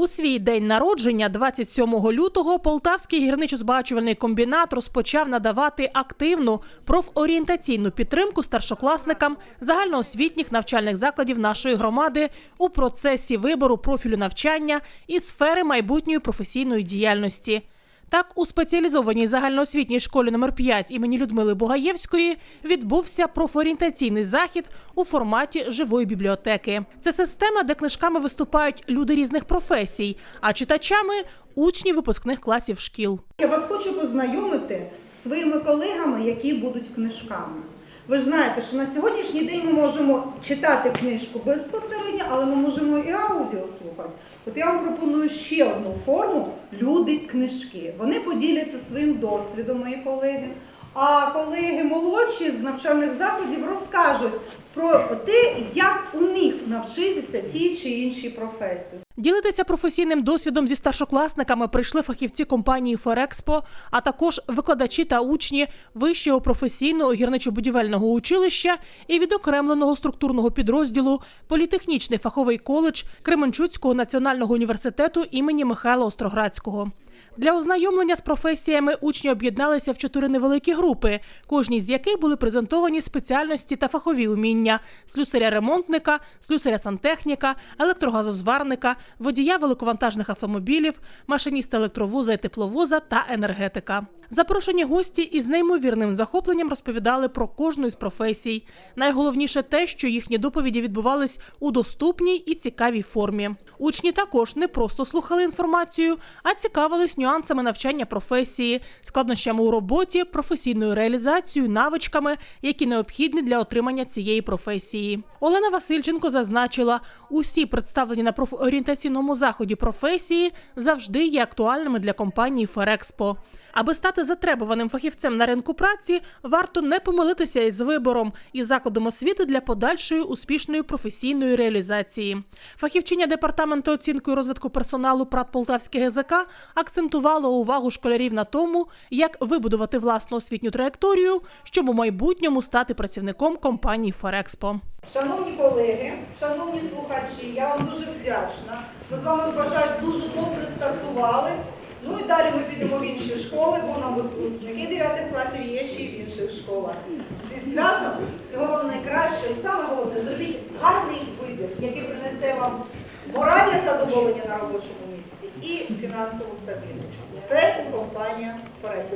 У свій день народження, 27 лютого, Полтавський гірничо-збагачувальний комбінат розпочав надавати активну профорієнтаційну підтримку старшокласникам загальноосвітніх навчальних закладів нашої громади у процесі вибору профілю навчання і сфери майбутньої професійної діяльності. Так, у спеціалізованій загальноосвітній школі номер 5 імені Людмили Бугаєвської відбувся профорієнтаційний захід у форматі живої бібліотеки. Це система, де книжками виступають люди різних професій, а читачами учні випускних класів шкіл. Я вас хочу познайомити з своїми колегами, які будуть книжками. Ви ж знаєте, що на сьогоднішній день ми можемо читати книжку безпосередньо, але ми можемо і аудіо слухати. От я вам пропоную ще одну форму люди-книжки. Вони поділяться своїм досвідом, мої колеги. А колеги молодші з навчальних закладів розкажуть про те, як у них навчитися тій чи іншій професії. Ділитися професійним досвідом зі старшокласниками прийшли фахівці компанії Ферекспо, а також викладачі та учні вищого професійного гірничо-будівельного училища і відокремленого структурного підрозділу Політехнічний фаховий коледж Кременчуцького національного університету імені Михайла Остроградського. Для ознайомлення з професіями учні об'єдналися в чотири невеликі групи, кожній з яких були презентовані спеціальності та фахові уміння слюсаря-ремонтника, слюсаря-сантехніка, електрогазозварника, водія великовантажних автомобілів, машиніста електровоза і тепловоза та енергетика. Запрошені гості із неймовірним захопленням розповідали про кожну із професій. Найголовніше те, що їхні доповіді відбувались у доступній і цікавій формі. Учні також не просто слухали інформацію, а цікавились нюансами навчання професії, складнощами у роботі, професійною реалізацією, навичками, які необхідні для отримання цієї професії. Олена Васильченко зазначила, усі представлені на профорієнтаційному заході професії завжди є актуальними для компанії Ферекспо. Аби стати затребуваним фахівцем на ринку праці, варто не помилитися із вибором і закладом освіти для подальшої успішної професійної реалізації. Фахівчиня департаменту оцінки розвитку персоналу ПРАТ Полтавське ГЗК акцентувала увагу школярів на тому, як вибудувати власну освітню траєкторію, щоб у майбутньому стати працівником компанії Ферекспо. Шановні колеги, шановні слухачі, я вам дуже вдячна. Ми з вами бажаю дуже добре стартували. Ну і далі ми підемо в інші школи, бо нам випускники 9 класів є ще й в інших школах. Зі святом всього вам найкращого і саме головне, зробіть гарний вибір, який принесе вам моральне задоволення на робочому місці і фінансову стабільність. Це компанія Форекс.